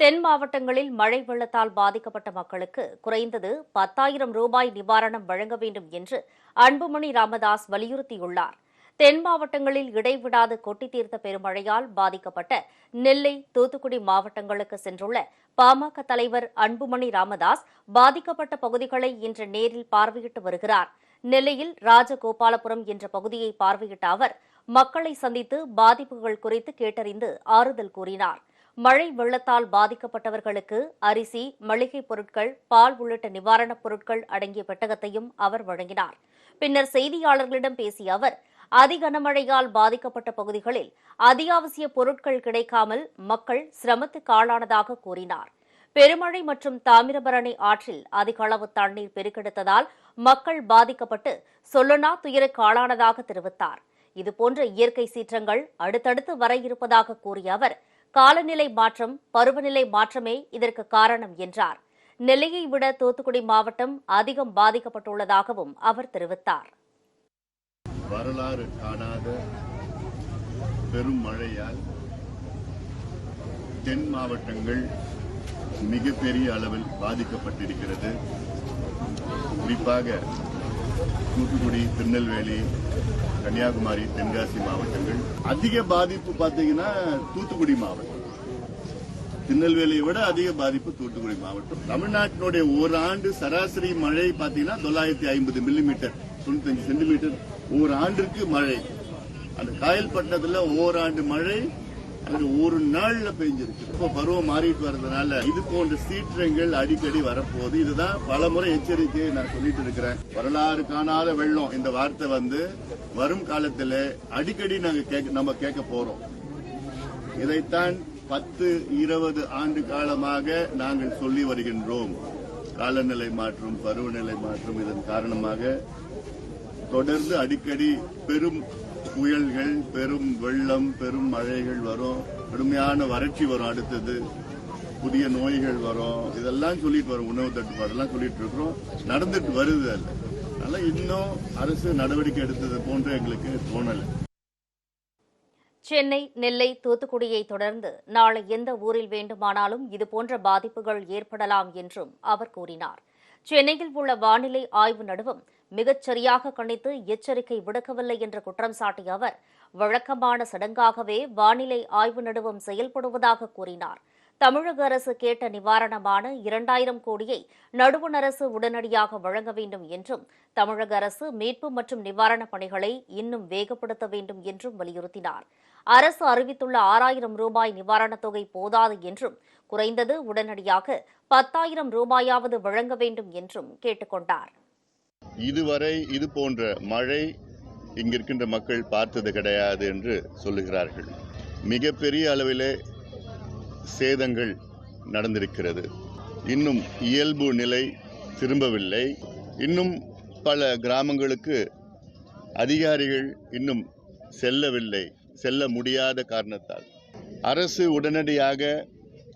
தென் மாவட்டங்களில் மழை வெள்ளத்தால் பாதிக்கப்பட்ட மக்களுக்கு குறைந்தது பத்தாயிரம் ரூபாய் நிவாரணம் வழங்க வேண்டும் என்று அன்புமணி ராமதாஸ் வலியுறுத்தியுள்ளார். தென் மாவட்டங்களில் இடைவிடாது கொட்டி தீர்த்த பெருமழையால் பாதிக்கப்பட்ட நெல்லை தூத்துக்குடி மாவட்டங்களுக்கு சென்றுள்ள பாமக தலைவர் அன்புமணி ராமதாஸ் பாதிக்கப்பட்ட பகுதிகளை இன்று நேரில் பார்வையிட்டு வருகிறார். நெல்லையில் ராஜகோபாலபுரம் என்ற பகுதியை பார்வையிட்ட அவர் மக்களை சந்தித்து பாதிப்புகள் குறித்து கேட்டறிந்து ஆறுதல் கூறினார். மழை வெள்ளத்தால் பாதிக்கப்பட்டவர்களுக்கு அரிசி மளிகைப் பொருட்கள் பால் உள்ளிட்ட நிவாரணப் பொருட்கள் அடங்கிய பெட்டகத்தையும் அவர் வழங்கினார். பின்னர் செய்தியாளர்களிடம் பேசிய அவர் அதிகனமழையால் பாதிக்கப்பட்ட பகுதிகளில் அத்தியாவசிய பொருட்கள் கிடைக்காமல் மக்கள் சிரமத்துக்கு ஆளானதாக கூறினார். பெருமழை மற்றும் தாமிரபரணி ஆற்றில் அதிக அளவு தண்ணீர் பெருக்கெடுத்ததால் மக்கள் பாதிக்கப்பட்டு சொல்லனா துயருக்கு ஆளானதாக தெரிவித்தார். இதுபோன்ற இயற்கை சீற்றங்கள் அடுத்தடுத்து வர இருப்பதாக கூறிய அவர் காலநிலை மாற்றம் பருவநிலை மாற்றமே இதற்கு காரணம் என்றார். நெல்லையை விட தூத்துக்குடி மாவட்டம் அதிகம் பாதிக்கப்பட்டுள்ளதாகவும் அவர் தெரிவித்தார். வரலாறு காணாத பெரும் மழையால் தென் மாவட்டங்கள் மிகப்பெரிய அளவில் பாதிக்கப்பட்டிருக்கிறது. குறிப்பாக தூத்துக்குடி திருநெல்வேலி கன்னியாகுமரி தென்காசி மாவட்டங்கள். அதிக பாதிப்பு பார்த்தீங்கன்னா தூத்துக்குடி மாவட்டம். திருநெல்வேலியை விட அதிக பாதிப்பு தூத்துக்குடி மாவட்டம். தமிழ்நாட்டினுடைய ஓராண்டு சராசரி மழை பார்த்தீங்கன்னா தொள்ளாயிரத்தி ஐம்பது மில்லிமீட்டர் தொண்ணூத்தஞ்சு சென்டிமீட்டர் ஓராண்டிற்கு மழை. அந்த காயல் பட்டணத்துல ஓராண்டு மழை அது ஒரு நாள்ல பெஞ்சிருக்கு. இப்போ பருவம் மாறிட்டு வர்றதுனால இது போன்ற சீற்றங்கள் அடிக்கடி வரப்போகுது. இதுதான் பல முறை எச்சரிக்கையை நான் சொல்லிட்டு இருக்கிறேன். வரலாறு காணாத வெள்ளம் இந்த வார்த்தை வந்து வரும் காலத்துல அடிக்கடி நாங்க கேட்க நம்ம கேட்க போறோம். இதைத்தான் பத்து இருபது ஆண்டு காலமாக நாங்கள் சொல்லி வருகின்றோம். காலநிலை மாற்றம் பருவநிலை மாற்றம் இதன் காரணமாக தொடர்ந்து அடிக்கடி பெரும் புயல்கள் பெரும் வெள்ளம் பெரும் மழைகள் வரும். கடுமையான வறட்சி வரும் அடுத்தது. புதிய நோய்கள் வரும். இதெல்லாம் சொல்லிட்டு வரும் உணவு தட்டுப்பாடெல்லாம் சொல்லிட்டு இருக்கிறோம். நடந்துட்டு வருது அல்ல அதனால இன்னும் அரசு நடவடிக்கை எடுத்தது போன்று எங்களுக்கு தோணலை. சென்னை நெல்லை தூத்துக்குடியை தொடர்ந்து நாளை எந்த ஊரில் வேண்டுமானாலும் இதுபோன்ற பாதிப்புகள் ஏற்படலாம் என்றும் அவர் கூறினார். சென்னையில் உள்ள வானிலை ஆய்வு நடுவம் மிகச் சரியாக கணித்து எச்சரிக்கை விடுக்கவில்லை என்று குற்றம் சாட்டிய அவர் வழக்கமான சடங்காகவே வானிலை ஆய்வு நடுவம் செயல்படுவதாக கூறினார். தமிழக அரசு கேட்ட நிவாரணமான இரண்டாயிரம் கோடியை நடுவண் அரசு உடனடியாக வழங்க வேண்டும் என்றும் தமிழக அரசு மீட்பு மற்றும் நிவாரணப் பணிகளை இன்னும் வேகப்படுத்த வேண்டும் என்றும் வலியுறுத்தினார். அரசு அறிவித்துள்ள ஆறாயிரம் ரூபாய் நிவாரணத் தொகை போதாது என்றும் குறைந்தது உடனடியாக பத்தாயிரம் ரூபாயாவது வழங்க வேண்டும் என்றும் கேட்டுக் கொண்டாா் இதுவரை இது போன்ற மழை இங்கிருக்கின்ற மக்கள் பார்த்தது கிடையாது என்று சொல்லுகிறார்கள். மிகப்பெரிய அளவிலே சேதங்கள் நடந்திருக்கிறது. இன்னும் இயல்பு நிலை திரும்பவில்லை. இன்னும் பல கிராமங்களுக்கு அதிகாரிகள் இன்னும் செல்லவில்லை. செல்ல முடியாத காரணத்தால். அரசு உடனடியாக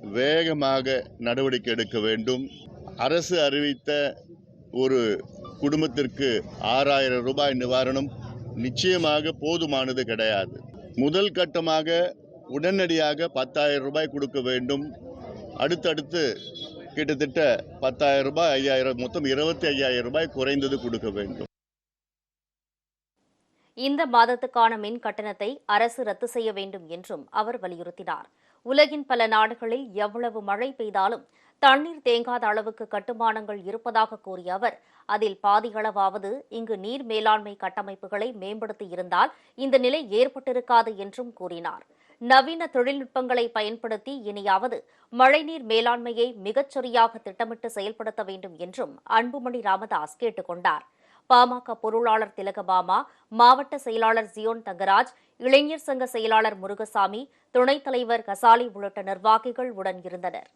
வேகமாக நடவடிக்கை எடுக்க வேண்டும். அரசு அறிவித்த ஒரு குடும்பத்திற்கு ஆறாயிரம் ரூபாய் நிவாரணம் நிச்சயமாக போதுமானது கிடையாது. முதல் கட்டமாக உடனடியாக பத்தாயிரம் ரூபாய் கொடுக்க வேண்டும். அடுத்தடுத்து கிட்டத்தட்ட பத்தாயிரம் ரூபாய் ஐயாயிரம் மொத்தம் இருபத்தி ஐயாயிரம் ரூபாய் குறைந்தது கொடுக்க வேண்டும். இந்த மாதத்துக்கான மின் கட்டணத்தை அரசு ரத்து செய்ய வேண்டும் என்றும் அவர் வலியுறுத்தினார். உலகின் பல நாடுகளில் எவ்வளவு மழை பெய்தாலும் தண்ணீர் தேங்காத அளவுக்கு கட்டுமானங்கள் இருப்பதாக கூறிய அவர் அதில் பாதிகளவாவது இங்கு நீர் மேலாண்மை கட்டமைப்புகளை மேம்படுத்தி இருந்தால் இந்த நிலை ஏற்பட்டிருக்காது என்றும் கூறினார். நவீன தொழில்நுட்பங்களை பயன்படுத்தி இனியாவது மழைநீர் மேலாண்மையை மிகச்சரியாக திட்டமிட்டு செயல்படுத்த வேண்டும் என்றும் அன்புமணி ராமதாஸ் கேட்டுக் கொண்டார். பாமக பொருளாளர் திலகபாமா மாவட்ட செயலாளர் ஜியோன் தங்கராஜ் இளைஞர் சங்க செயலாளர் முருகசாமி துணைத் தலைவர் கசாலி உள்ளிட்ட நிர்வாகிகள் உடன் இருந்தனர்.